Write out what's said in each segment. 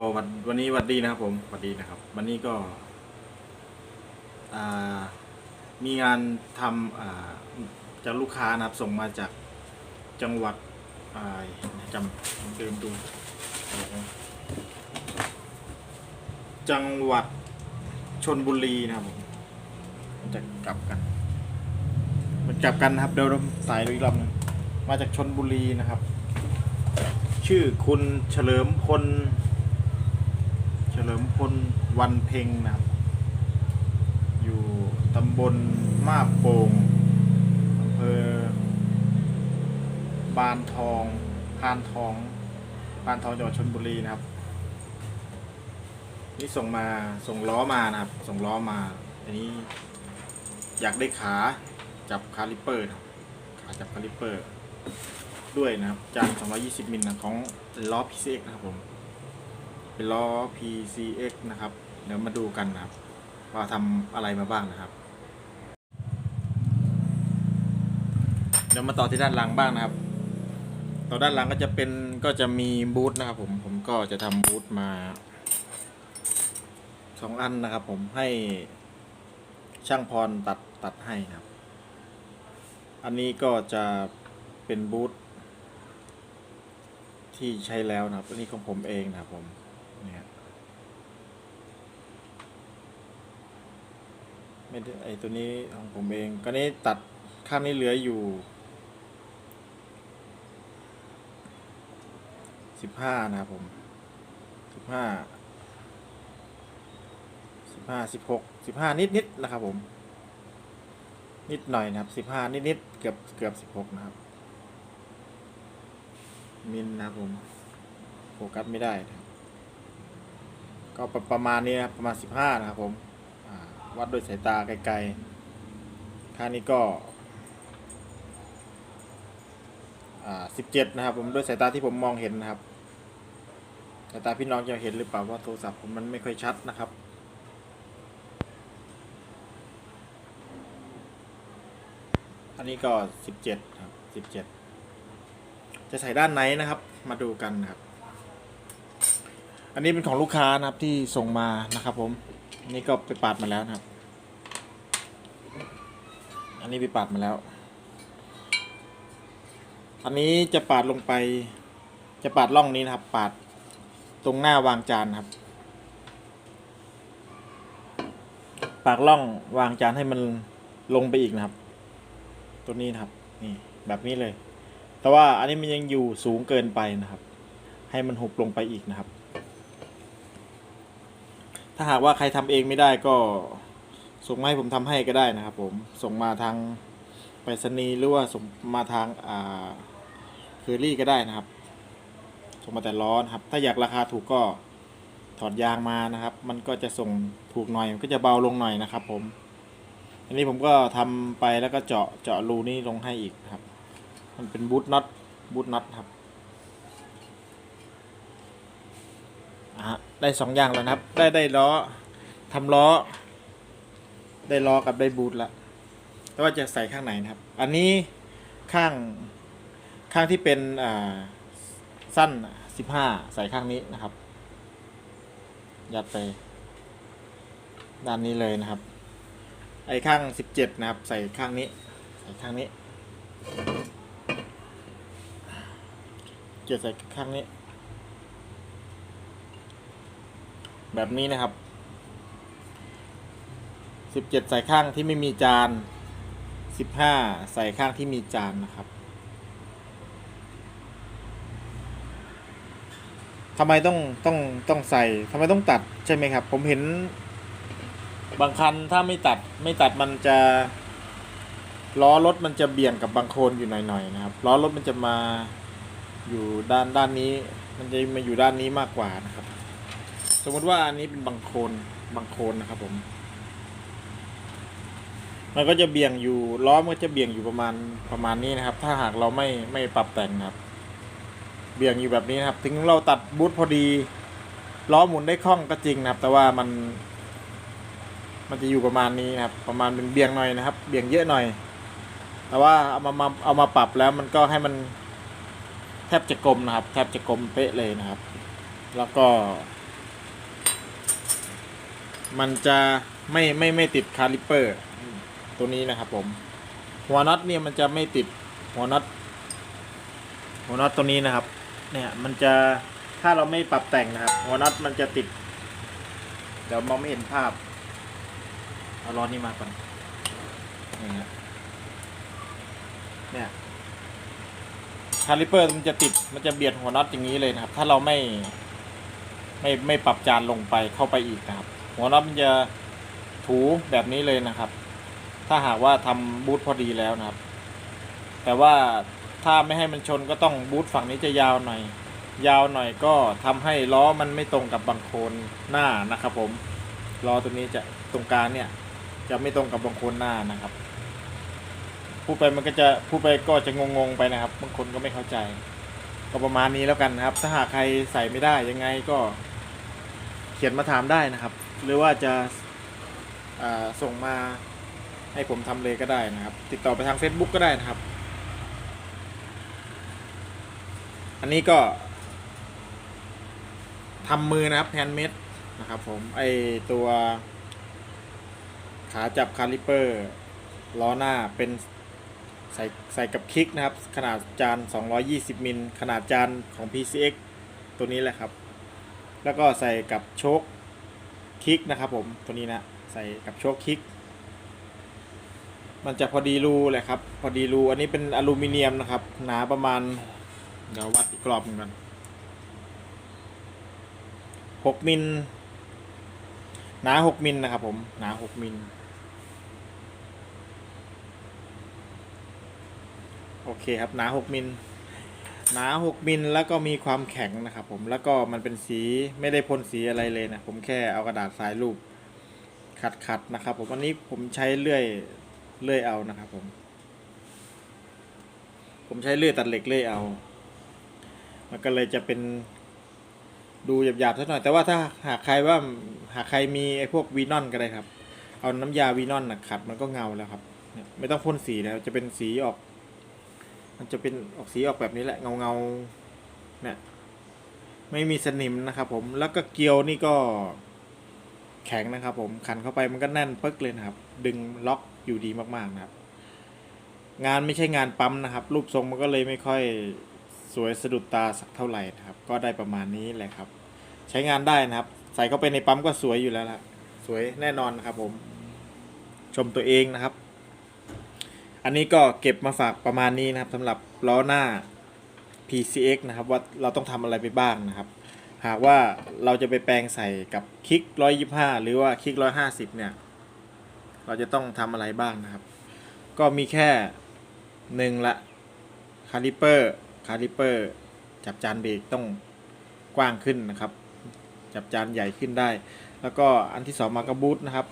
ก็วันวันนี้วัดดีนะครับผมวัดดีนะครับ วันนี้ก็มีงานทำจากลูกค้านะครับส่งมาจากจังหวัดจำเดิมดูจังหวัดชนบุรีนะครับผมมันจะกลับกัน มันกลับกันนะครับเดี๋ยวเราสายอีกรอบหนึงมาจากชนบุรีนะครับ ชื่อคุณเฉลิมพล ฉลิมพลวันเพ็งนะครับ อยู่ตำบลมาบโป่งอำเภอบานทองพานทองพานทองจังหวัดชลบุรีนะครับ นี่ส่งมาส่งล้อมานะครับ ส่งล้อมาอันนี้อยากได้ขาจับคาลิปเปอร์นะครับขาจับคาลิปเปอร์ ด้วยนะครับจาน220มิลนะของล้อ PCX นะครับผม เป็นล้อ PCX นะครับ เดี๋ยวมาดูกันนะครับ ว่าทำอะไรมาบ้างนะครับ เดี๋ยวมาต่อที่ด้านหลังบ้างนะครับ ต่อด้านหลังก็จะเป็นก็จะมีบูธนะครับ ผมผมก็จะทำบูธมาสองอันนะครับ ผมให้ช่างพรตัดตัดให้นะครับ อันนี้ก็จะเป็นบูธที่ใช้แล้วนะครับ อันนี้ของผมเองนะครับผม เนี่ยไม่ได้ไอตัวนี้ของผมเองก็นี้ตัดข้างนี้เหลืออยู่สิบห้านะครับผมสิบห้าสิบห้าสิบหกสิบห้านิดนิดนะครับผม นิดหน่อยนะครับสิบห้านิดนิดเกือบเกือบสิบหกนะครับมิลนะครับผมโฟกัสไม่ได้นะครับ ก็ประประมาณนี้นะครับประมาณ 15 นะครับผมวัดด้วยสายตาไกลๆข้านี้ก็อ่า17นะครับ ผมด้วยสายตาที่ผมมองเห็นนะครับสายตาพี่น้องจะเห็นหรือเปล่าว่าโทรศัพท์ผมมันไม่ค่อยชัดนะครับอันนี้ก็17ครับ17จะใส่ด้านไหนนะครับ มาดูกันนะครับ อันนี้เป็นของลูกค้านะครับที่ส่งมานะครับ ผมอันนี้ก็ไปปาดมาแล้วนะครับ อันนี้ไปปาดมาแล้ว อันนี้จะปาดลงไป จะปาดร่องนี้นะครับ ปาดตรงหน้าวางจานครับ ปากร่องวางจานให้มันลงไปอีกนะครับ ตัวนี้นะครับนี่แบบนี้เลย แต่ว่าอันนี้มันยังอยู่สูงเกินไปนะครับ ให้มันหุบลงไปอีกนะครับ ถ้าหากว่าใครทำเองไม่ได้ก็ส่งมาให้ผมทำให้ก็ได้นะครับ ผมส่งมาทางไปรษณีย์หรือว่าส่งมาทางอ่าเคอรี่ก็ได้นะครับส่งมาแต่ล้อนะครับ ถ้าอยากราคาถูกก็ถอดยางมานะครับ มันก็จะส่งถูกหน่อยมันก็จะเบาลงหน่อยนะครับ ผม อันนี้ผมก็ทำไปแล้วก็เจาะเจาะรูนี้ลงให้อีกครับ มันเป็นบูทน็อตบูทน็อตครับอะ ได้สองอย่างแล้วนะครับ ได้ได้ล้อทำล้อ ได้ล้อกับได้บูทละแต่ว่าจะใส่ข้างไหนนะครับ อันนี้ข้างข้างที่เป็นอ่าสั้นสิบห้าใส่ข้างนี้นะครับ ยัดไป ด้านนี้เลยนะครับ ไอ้ข้างสิบเจ็ดนะครับ ใส่ข้างนี้ ใส่ข้างนี้เจ็ดใส่ข้างนี้ แบบนี้นะครับสิบเจ็ดใส่ข้างที่ไม่มีจานสิบห้าใส่ข้างที่มีจานนะครับทำไมต้องต้องต้องใส่ทำไมต้องตัดใช่ไหมครับ ผมเห็น บางคันถ้าไม่ตัดไม่ตัดมันจะล้อรถมันจะเบี่ยงกับบางโคลนอยู่หน่อยๆนะครับล้อรถมันจะมาอยู่ด้านด้านนี้ มันจะมาอยู่ด้านนี้มากกว่านะครับ มมติว่าอันนี้เป็นบางโคลนบางโคลนนะครับผม มันก็จะเบี่ยงอยู่ล้อมันก็จะเบี่ยงอยู่ประมาณประมาณนี้นะครับ ถ้าหากเราไม่ไม่ปรับแต่งนะครับ เบี่ยงอยู่แบบนี้นะครับ ถึงเราตัดบูทพอดีล้อหมุนได้คล่องก็จริงนะครับ แต่ว่ามัน มันจะอยู่ประมาณนี้นะครับ ประมาณเป็นเบี่ยงหน่อยนะครับ เบี่ยงเยอะหน่อย แต่ว่าเอามามาเอามาปรับแล้วมันก็ให้มันแทบจะกลมนะครับ แทบจะกลมเป๊ะเลยนะครับ แล้วก็ มันจะไม่ไม่ไม่ติดคาลิปเปอร์ ตัวนี้นะครับผม หัวน็อตเนี่ยมันจะไม่ติดหัวน็อตหัวน็อตตัวนี้นะครับ เนี่ยมันจะถ้าเราไม่ปรับแต่งนะครับ หัวน็อตมันจะติด เดี๋ยวมองไม่เห็นภาพเอาล้อนี้มาก่อนนี่ฮะเนี่ยคาลิปเปอร์มันจะติดมันจะเบียดหัวน็อตอย่างนี้เลยนะครับ ถ้าเราไม่ไม่ไม่ปรับจานลงไปเข้าไปอีกนะครับ หัวน็อตมันจะถูแบบนี้เลยนะครับ ถ้าหากว่าทำบูทพอดีแล้วนะครับ แต่ว่าถ้าไม่ให้มันชนก็ต้องบูทฝั่งนี้จะยาวหน่อย ยาวหน่อยก็ทำให้ล้อมันไม่ตรงกับบังโคลนหน้านะครับ ผมล้อตัวนี้จะตรงกลางเนี่ย จะไม่ตรงกับบังโคลนหน้านะครับพูดไปมันก็จะพูดไปก็จะงงๆไปนะครับ บางคนก็ไม่เข้าใจก็ประมาณนี้แล้วกันนะครับ ถ้าหากใครใส่ไม่ได้ยังไงก็เขียนมาถามได้นะครับ หรือว่าจะาส่งมาให้ผมทำเลยก็ได้นะครับ ติดต่อไปทาง Facebook ก็ได้นะครับ อันนี้ก็ทำมือนะครับแฮนด์เมดนะครับผมไอตัวขาจับคาลิเปอร์ล้อหน้าเป็นใส่ใส่กับคลิกนะครับ ขนาดจาน 220 มิล ขนาดจานของ PCX ตัวนี้แหละครับ แล้วก็ใส่กับโชค คิกนะครับผมตัวนี้นะใส่กับโชคคิก มันจะพอดีรูเลยครับ พอดีรูอันนี้เป็นอลูมิเนียมนะครับ หนาประมาณ เดี๋ยววัดกรอบหนึงกันหกมิลหนาหกมิลนะครับผมหนาหกมิลโอเคครับหนาหกมิล หนาหกมิลแล้วก็มีความแข็งนะครับผมแล้วก็มันเป็นสีไม่ได้พ่นสีอะไรเลยนะ ผมแค่เอากระดาษทรายรูปขัดขัดๆนะครับ ผมวันนี้ผมใช้เลื่อยเลื่อยเอานะครับผม ผมใช้เลื่อยตัดเหล็กเลื่อยเอา มันก็เลยจะเป็นดูหยาบๆสักหน่อย แต่ว่าถ้าหากใครว่าหากใครมีไอ้พวกวีนอนก็ได้ครับ เอาน้ำยาวีนอนนะขัดมันก็เงาแล้วครับ ไม่ต้องพ่นสีแล้วจะเป็นสีออก มันจะเป็นออกสีออกแบบนี้แหละเงาเงาๆเนี่ยไม่มีสนิมนะครับผมแล้วก็เกลียวนี่ก็แข็งนะครับผมขันเข้าไปมันก็แน่นปึ๊กเลยนะครับ ดึงล็อกอยู่ดีมากๆนะครับ งานไม่ใช่งานปั๊มนะครับ รูปทรงมันก็เลยไม่ค่อยสวยสะดุดตาสักเท่าไหร่นะครับ ก็ได้ประมาณนี้แหละครับ ใช้งานได้นะครับ ใส่เข้าไปในปั๊มก็สวยอยู่แล้วล่ะ สวยแน่นอนนะครับผม ชมตัวเองนะครับ อันนี้ก็เก็บมาฝากประมาณนี้นะครับสำหรับล้อหน้า PCX นะครับว่าเราต้องทำอะไรไปบ้างนะครับ หากว่าเราจะไปแปลงใส่กับคลิก 125 หรือว่าคลิก 150 เนี่ย เราจะต้องทำอะไรบ้างนะครับ ก็มีแค่หนึ่งละคาลิเปอร์คาลิเปอร์จับจานเบรกต้องกว้างขึ้นนะครับ จับจานใหญ่ขึ้นได้ แล้วก็อันที่สองมาก็บูทนะครับ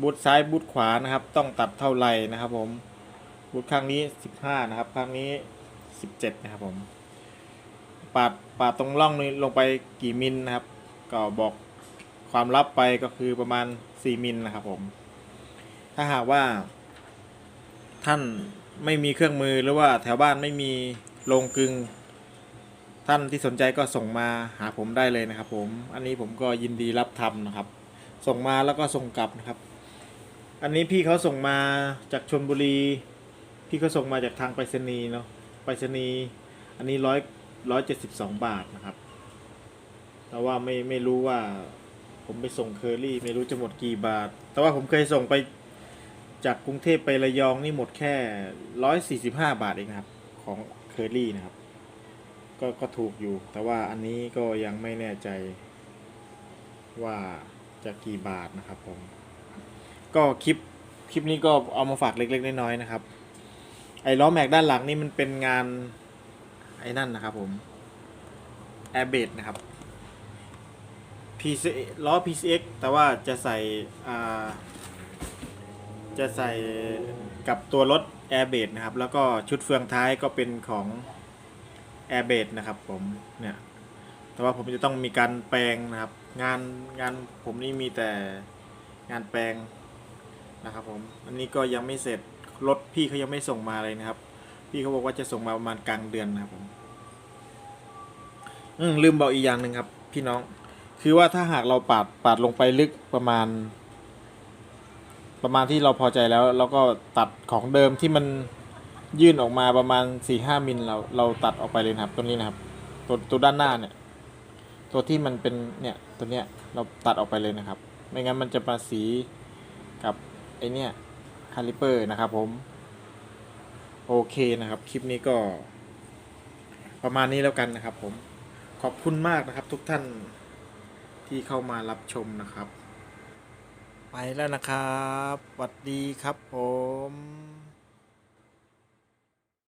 บูทซ้ายบูทขวานะครับ ต้องตัดเท่าไรนะครับ ผมบูทข้างนี้15นะครับข้างนี้17นะครับผมปาดปาดตรงร่องนี้ลงไปกี่มิลนะครับ ก็บอกความลับไปก็คือประมาณ4มิลนะครับ ผม ถ้าหากว่า ท่านไม่มีเครื่องมือหรือว่าแถวบ้านไม่มีโรงกลึง ท่านที่สนใจก็ส่งมาหาผมได้เลยนะครับ ผม อันนี้ผมก็ยินดีรับทำนะครับ ส่งมาแล้วก็ส่งกลับนะครับ อันนี้พี่เขาส่งมาจากชนบุรี พี่เขาส่งมาจากทางไปรษณีย์เนาะไปรษณีย์อันนี้ร้อยร้อยเจ็ดสิบสองบาทนะครับ แต่ว่าไม่ไม่รู้ว่า ผมไปส่งเคอรี่ ไม่รู้จะหมดกี่บาท แต่ว่าผมเคยส่งไปจากกรุงเทพไประยองนี่หมดแค่ร้อยสี่สิบห้าบาทเองครับ ของเคอรี่นะครับ ก็ก็ถูกอยู่ แต่ว่าอันนี้ก็ยังไม่แน่ใจว่าจะกี่บาทนะครับผม ก็คลิปคลิปนี้ก็เอามาฝากเล็ก ๆ น้อยๆนะครับ ไอ้ล้อแม็กด้านหลังนี่มันเป็นงานไอ้นั่นนะครับผม Airbed นะครับ PC ล้อ PCX แต่ว่าจะใส่จะใส่กับตัวรถ Airbed นะครับ แล้วก็ชุดเฟืองท้ายก็เป็นของ Airbed นะครับผมเนี่ยแต่ว่าผมจะต้องมีการแปลงนะครับ งานงานผมนี่มีแต่งานแปลง นะครับผมอันนี้ก็ยังไม่เสร็จรถพี่เขายังไม่ส่งมาเลยนะครับ พี่เขาบอกว่าจะส่งมาประมาณกลางเดือนนะครับผมอืมลืมบอกอีกอย่างหนึ่งครับ พี่น้อง คือว่าถ้าหากเราปาดปาดลงไปลึกประมาณ ประมาณที่เราพอใจแล้วแล้วก็ตัดของเดิมที่มันยื่นออกมาประมาณสี่ห้ามิลเราเราตัดออกไปเลยนะครับ ตัวนี้นะครับ ตัวตัวด้านหน้าเนี่ย ตัวที่มันเป็นเนี่ยตัวเนี้ยเราตัดออกไปเลยนะครับ ไม่งั้นมันจะมาสีกับ ไอเนี่ยคาลิเปอร์นะครับผม โอเคนะครับ คลิปนี้ก็ ประมาณนี้แล้วกันนะครับผมขอบคุณมากนะครับ ทุกท่านที่เข้ามารับชมนะครับ ไปแล้วนะครับสวัสดีครับผม